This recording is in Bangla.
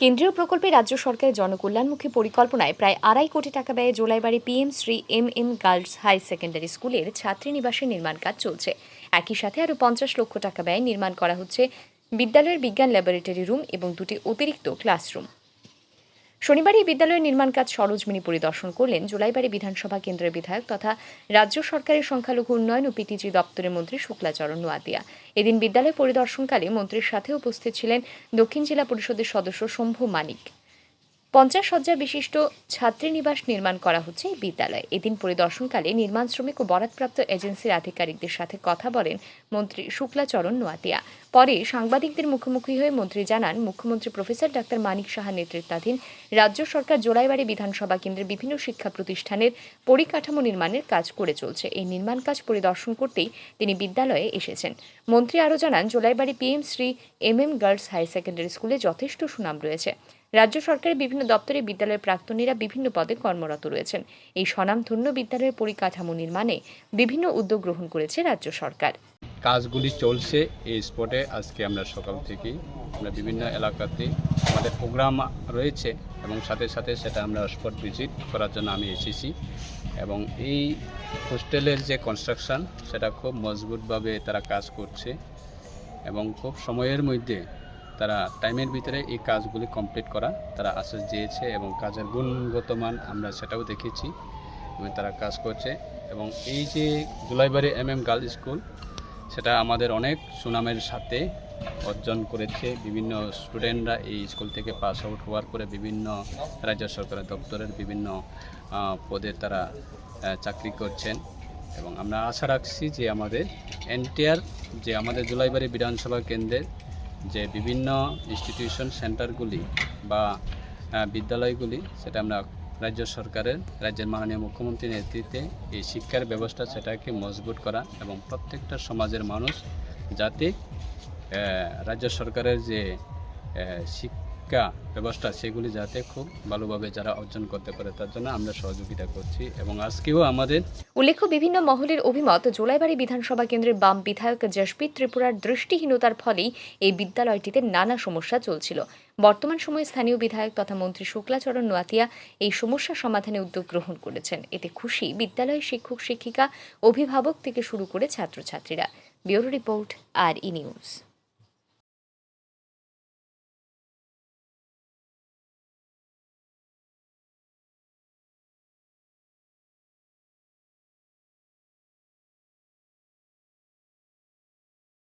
কেন্দ্রীয় প্রকল্পে রাজ্য সরকারের জনকল্যাণমুখী পরিকল্পনায় প্রায় আড়াই কোটি টাকা ব্যয়ে Jolaibari PM Shri M M girls high secondary স্কুলের ছাত্রী নিবাসের নির্মাণ কাজ চলছে। একই সাথে আরও পঞ্চাশ লক্ষ টাকা ব্যয়ে নির্মাণ করা হচ্ছে বিদ্যালয়ের বিজ্ঞান ল্যাবরেটরি রুম এবং দুটি অতিরিক্ত ক্লাসরুম। শনিবার এই বিদ্যালয়ের নির্মাণ কাজ সরোজমিনী পরিদর্শন করলেন জুলাইবাড়ি বিধানসভা কেন্দ্রের বিধায়ক তথা রাজ্য সরকারের সংখ্যালঘু উন্নয়ন ও পিটিজি দপ্তরের মন্ত্রী শুক্লাচরণ নোয়াদিয়া এদিন বিদ্যালয় পরিদর্শনকালে মন্ত্রীর সাথে উপস্থিত ছিলেন দক্ষিণ জেলা পরিষদের সদস্য শম্ভু মানিক। পঞ্চাশ শয্যা বিশিষ্ট ছাত্রীনিবাস নির্মাণ করা হচ্ছে এই বিদ্যালয়ে। এদিন পরিদর্শনকালে নির্মাণ শ্রমিক ও বরাদপ্রাপ্ত এজেন্সির আধিকারিকদের সাথে কথা বলেন মন্ত্রী শুক্লাচরণ নোয়াতিয়া। পরে সাংবাদিকদের মুখোমুখি হয়ে মন্ত্রী জানান, মুখ্যমন্ত্রী প্রফেসর ডাক্তার মানিক সাহা নেতৃত্বাধীন রাজ্য সরকার জোলাইবাড়ি বিধানসভা কেন্দ্রের বিভিন্ন শিক্ষা প্রতিষ্ঠানের পরিকাঠামো নির্মাণের কাজ করে চলছে। এই নির্মাণ কাজ পরিদর্শন করতেই তিনি বিদ্যালয়ে এসেছেন। মন্ত্রী আরও জানান, Jolaibari PM Shri M M girls high secondary স্কুলে যথেষ্ট সুনাম রয়েছে। রাজ্য সরকারের বিভিন্ন দপ্তরে বিদ্যালয়ের প্রাক্তনীরা বিভিন্ন পদে কর্মরত রয়েছেন। এই স্বনামধন্য বিদ্যালয়ের পরিকাঠামো নির্মাণে বিভিন্ন উদ্যোগ গ্রহণ করেছে রাজ্য সরকার। কাজগুলি চলছে এই স্পটে। আজকে আমরা সকাল থেকেই আমরা বিভিন্ন এলাকাতে আমাদের প্রোগ্রাম রয়েছে এবং সাথে সাথে সেটা আমরা স্পট ভিজিট করার জন্য আমি এসেছি এবং এই হোস্টেলের যে কনস্ট্রাকশন সেটা খুব মজবুতভাবে তারা কাজ করছে এবং খুব সময়ের মধ্যে তারা টাইমের ভিতরে এই কাজগুলি কমপ্লিট করা, তারা আশ্বাস দিয়েছে এবং কাজের গুণগত মান আমরা সেটাও দেখেছি এবং তারা কাজ করছে। এবং এই যে Jolaibari M M girls school, সেটা আমাদের অনেক সুনামের সাথে অর্জন করেছে। বিভিন্ন স্টুডেন্টরা এই স্কুল থেকে পাস আউট হওয়ার পরে বিভিন্ন রাজ্য সরকারের দপ্তরের বিভিন্ন পদে তারা চাকরি করছেন। এবং আমরা আশা রাখছি যে আমাদের এনটিআর, যে আমাদের জুলাইবাড়ি বিধানসভা কেন্দ্রের যে বিভিন্ন ইনস্টিটিউশন সেন্টারগুলি বা বিদ্যালয়গুলি সেটা আমরা রাজ্য সরকারের রাজ্যের মাননীয় মুখ্যমন্ত্রীর নেতৃত্বে এই শিক্ষার ব্যবস্থা সেটাকে মজবুত করা এবং প্রত্যেকটা সমাজের মানুষ যাতে রাজ্য সরকারের যে আহ, শিক্ষা ব্যবস্থা, সেগুলি যাতে খুব ভালোভাবে যারা অর্জন করতে পারে, তার জন্য আমরা সহযোগিতা করছি এবং আজকেও আমাদের উল্লেখ্য, বিভিন্ন মহলের অভিমত, জোলাইবাড়ি বিধানসভা কেন্দ্রের বাম বিধায়ক জশপ্রীত ত্রিপুরার দৃষ্টিহীনতার ফলেই এই বিদ্যালয়টিতে নানা সমস্যা চলছিল। বর্তমান সময়ে স্থানীয় বিধায়ক তথা মন্ত্রী শুক্লাচরণ নোয়াতিয়া এই সমস্যা সমাধানে উদ্যোগ গ্রহণ করেছেন। এতে খুশি বিদ্যালয়ের শিক্ষক শিক্ষিকা অভিভাবক থেকে শুরু করে ছাত্রছাত্রীরা। Bureau report, R E news.